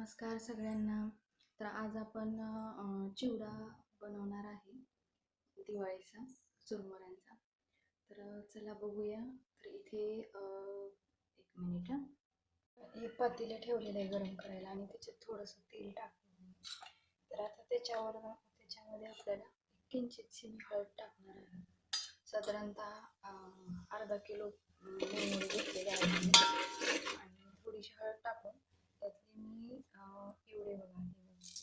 नमस्कार सगळ्यांना. तर आज आपण चिवडा बनवणार आहे दिवाळीचा चुरमुऱ्यांचा तर चला बघूया. तर इथे एक मिनिट एक पातेलं ठेवलेलं आहे गरम करायला आणि त्याच्यात थोडंसं तेल टाकलं तर आता त्याच्यावर त्याच्यामध्ये आपल्याला किंचितशी हळद टाकणार आहे. साधारणतः अर्धा किलो मुरमुरे घेतलेले आणि थोडीशी हळद टाकून त्यातले मी एवढे बघा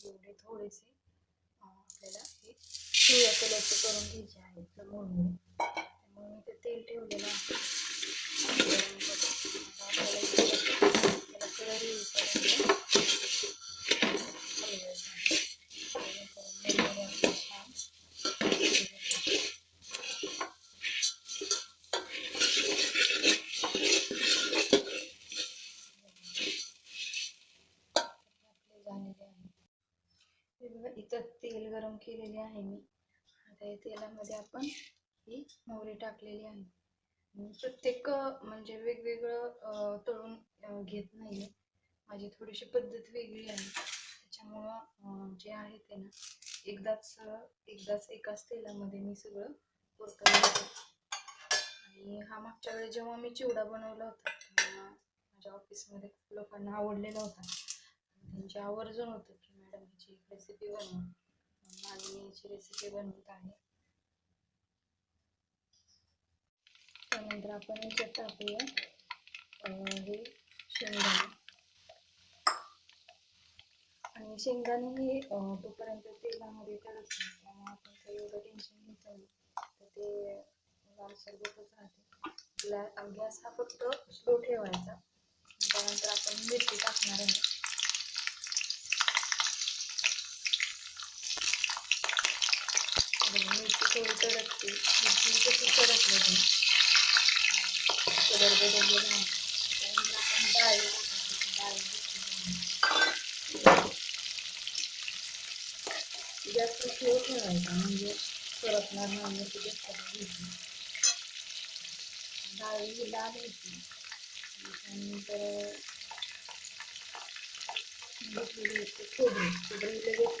एवढे थोडेसे आपल्याला हे पिवळ्या कलरचे करून घ्यायचे आहेत तर त्यामुळे मी ते तेल ठेवलेलं आहे. आपल्याला हे थोडंसं त्याला कलर येईपर्यंत हलवायचं आहे. जेणेकरून मुरमुरे आपले छान शिजतील. आपले झालेले आहे हे बघा इथं तेल गरम केलेली आहे मी. आता या तेलामध्ये आपण ही मोहरी टाकलेली आहे. प्रत्येक म्हणजे वेगवेगळं तळून घेत नाही माझी थोडीशी पद्धत वेगळी आहे. त्याच्यामुळं जे आहे ते ना एकदाच एकदाच एकाच तेलामध्ये मी सगळं परतून घेते. आणि हा मागच्या वेळेस जेव्हा मी चिवडा बनवला होता तेव्हा माझ्या ऑफिसमध्ये खूप लोकांना आवडलेला होता. त्यांचे आवर्जून होतं की मॅडम ह्याची रेसिपी बनवा. मागणीची रेसिपी बनवत आहे. त्यानंतर आपण याच्यात टाकूया हे शेंगदाणे. आणि शेंगदाणे हे तोपर्यंत तेलामध्ये करत त्यामुळे आपण काही एवढं टेन्शन घेत तर ते लालसर राहते. गॅ गॅस हा फक्त स्लो ठेवायचा. त्यानंतर आपण मिरची टाकणार आहे. मिरची थोडी तडकते मिरची कशी तडकलं नाही कलर बदललेला आहे आपण डाळी डाळी जास्त शिव ठेवायचा म्हणजे करपणार नाही याची जास्त घ्यायची डाळी ही लाल होती त्यानंतर घेतलेली होती खोबरी खोबरी लगेच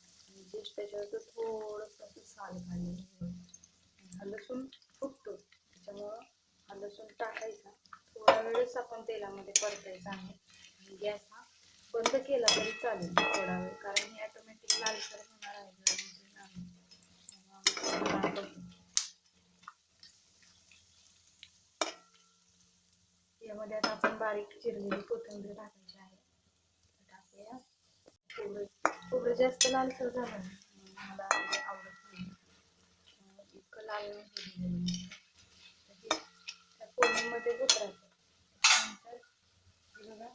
जस्ट त्याच्यावरचं थोडंसं असं साल काढलेलं हा लसूण फुटतो. त्याच्यामुळं हा लसूण टाकायचा. थोडा वेळच आपण तेलामध्ये परतायचा आहे. आणि गॅस हा बंद केला तरी चालेल थोडा वेळ कारण हे ऑटोमॅटिक लालसर होणार आहे. यामध्ये आता आपण बारीक चिरलेली कोथिंबीर टाकायची आहे. टाकूया खोबरं जास्त लालसर झालं मला आवडत नाही. इतकं लाल उतरायचं त्यानंतर हे आहे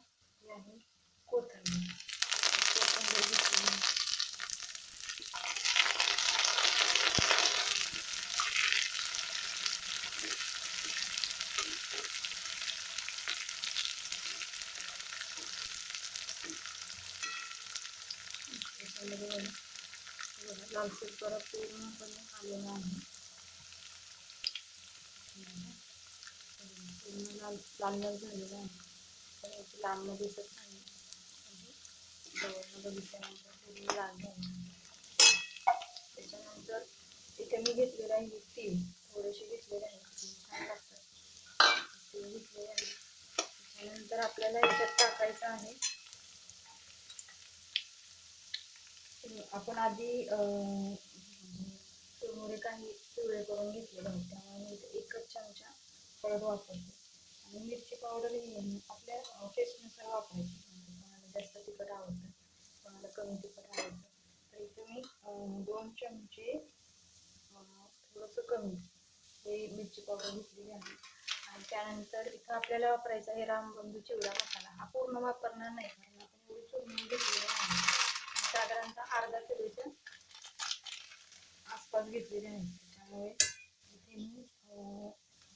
घेतलेली आहे. त्याच्यामध्ये बघा हे बघा, लालसर जरा पूर्णपणे आलेला आहे. पूर्ण लाल लालवर झालेला आहे. पण याची लांब दिसत नाही. जवळनं बघितल्यानंतर पूर्ण लाल झालेलं त्याच्यानंतर इथे मी घेतलेलं आहे तीळ. थोडेसे घेतलेले आहे. तीळ छान लागतात. तीळ घेतलेले आहे. त्याच्यानंतर आपल्याला याच्यात टाकायचं आहे आपण आधी चुरमुरे काही पिवळे करून घेतलेले आहेत. त्यामुळे मी एकच चमचा हळद वापरते. आणि मिरची पावडर ही आपल्या टेस्टनुसार वापरायची. म्हणजे कोणाला जास्त तिखट आवडतं कोणाला कमी तिखट आवडतं तर इथे मी दोन चमचे थोडंसं कमी हे मिरची पावडर घेतलेली आहे. आणि त्यानंतर इथं आपल्याला वापरायचा आहे रामबंधू चिवडा मसाला. हा पूर्ण वापरणार नाही कारण आपण एवढी चुरून घेतलेली आहे साधारणतः अर्धा किलोच्या आसपास घेतलेले आहे. त्यामुळे इथे मी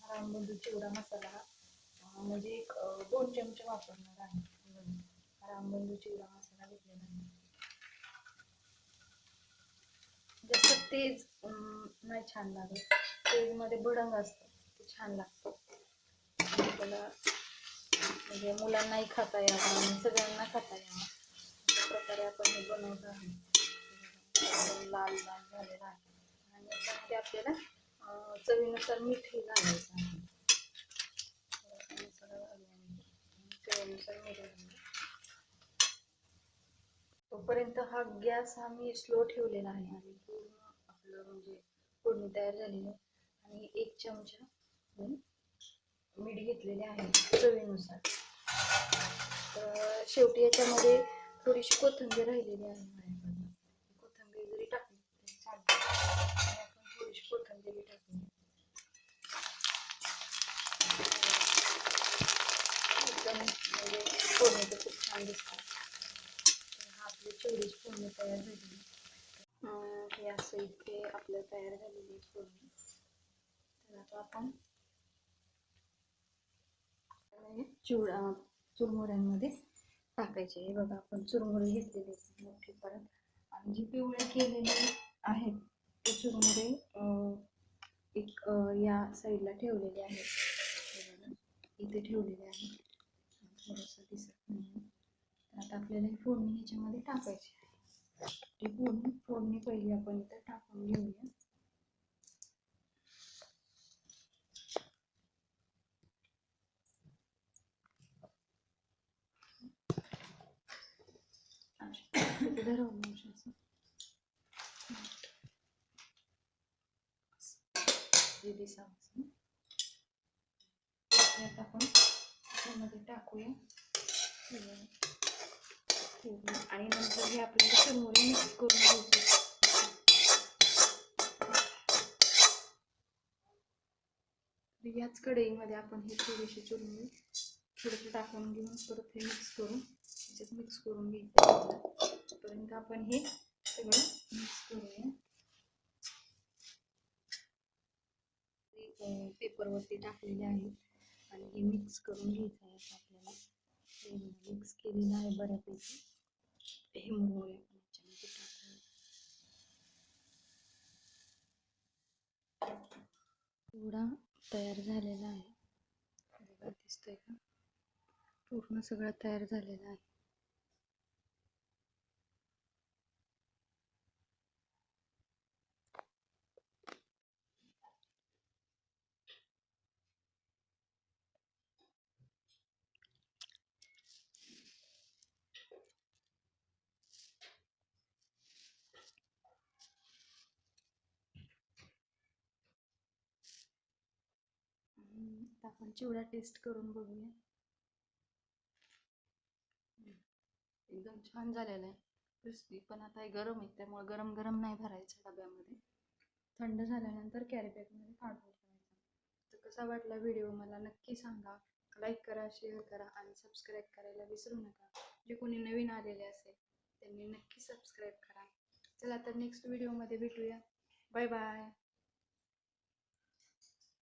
रामबंधू चिवडा मसाला म्हणजे एक दोन चमचे वापरणार आहे. रामबंधू चिवडा मसाला घेतलेला आहे. जसं तेज नाही छान लागत. तेजमध्ये भडंग असतं ते छान लागतं. आपल्याला म्हणजे मुलांनाही खाता यावं आणि सगळ्यांना खाता यावं. प्रकारे आपण हे बनवत आहोत लाल लाल झालेला आहे. आणि याच्यामध्ये आपल्याला चवीनुसार मीठही घालायचं आहे. चवीनुसार मीठ तोपर्यंत हा गॅस हा मी स्लो ठेवलेला आहे आणि पूर्ण आपलं म्हणजे फोडणी तयार झालेली आहे. आणि एक चमचा मीठ घेतलेले आहे चवीनुसार. तर शेवटी याच्यामध्ये थोडीशी कोथिंबीर राहिलेली आहे. माझ्याकडनं कोथिंबीर जरी टाकली तरी चालते. आपण थोडीशी कोथिंबीर टाकली एकदम म्हणजे फोडणी तर खूप छान दिसतात तर हा आपली चिवडीची फोडणी तयार झालेली हे असं इथे आपलं तयार झालेली आहे फोडणी. तर आता आपण चिवडा चुरमुऱ्यांमध्ये टाकायचे. हे बघा आपण चुरमुरे घेतलेले मोठे परत. आणि जे पिवळे केलेले आहेत ते चुरमुरे एक या साईडला ठेवलेले आहेत. इथे ठेवलेले आहेत. थोडंसं दिसत नाही तर आता आपल्याला ही फोडणी ह्याच्यामध्ये टाकायची आहे. ती फोडणी फोडणी पहिली आपण इथं टाकून घेऊया. इथे сейчас. आता आपण त्यामध्ये टाकूया आणि नंतर हे आपल्याला चुरमुरे मिक्स करून घ्यायचे याच कढईमध्ये आपण हे थोडेसे चुरमुळे थोडेसे टाकून घेऊन परत हे मिक्स करून त्याच्यात मिक्स करून घ्यायचं तोपर्यंत आपण हे सगळं मिक्स करूया पेपरवरती टाकलेले आहे आणि हे मिक्स करून घ्यायचं आहे आपल्याला. मिक्स केलेलं आहे बऱ्यापैकी. हे मुरमुरे आपण याच्यामध्ये टाकूया. थोडा तयार झालेला आहे. दिसतोय का? पूर्ण सगळं तयार झालेलं आहे. आता आपण चिवडा टेस्ट करून बघूया. एकदम छान झालेला आहे. क्रिस्पी पण आता हे गरम आहे त्यामुळे गरम गरम नाही भरायचं डब्यामध्ये. थंड झाल्यानंतर कॅरीबॅगमध्ये काढून ठेवायचा. तर कसा वाटला व्हिडिओ मला नक्की सांगा. लाईक करा शेअर करा आणि सबस्क्राईब करायला विसरू नका. जे कोणी नवीन आलेले असेल त्यांनी नक्की सबस्क्राईब करा. चला तर नेक्स्ट व्हिडिओमध्ये भेटूया. Bye bye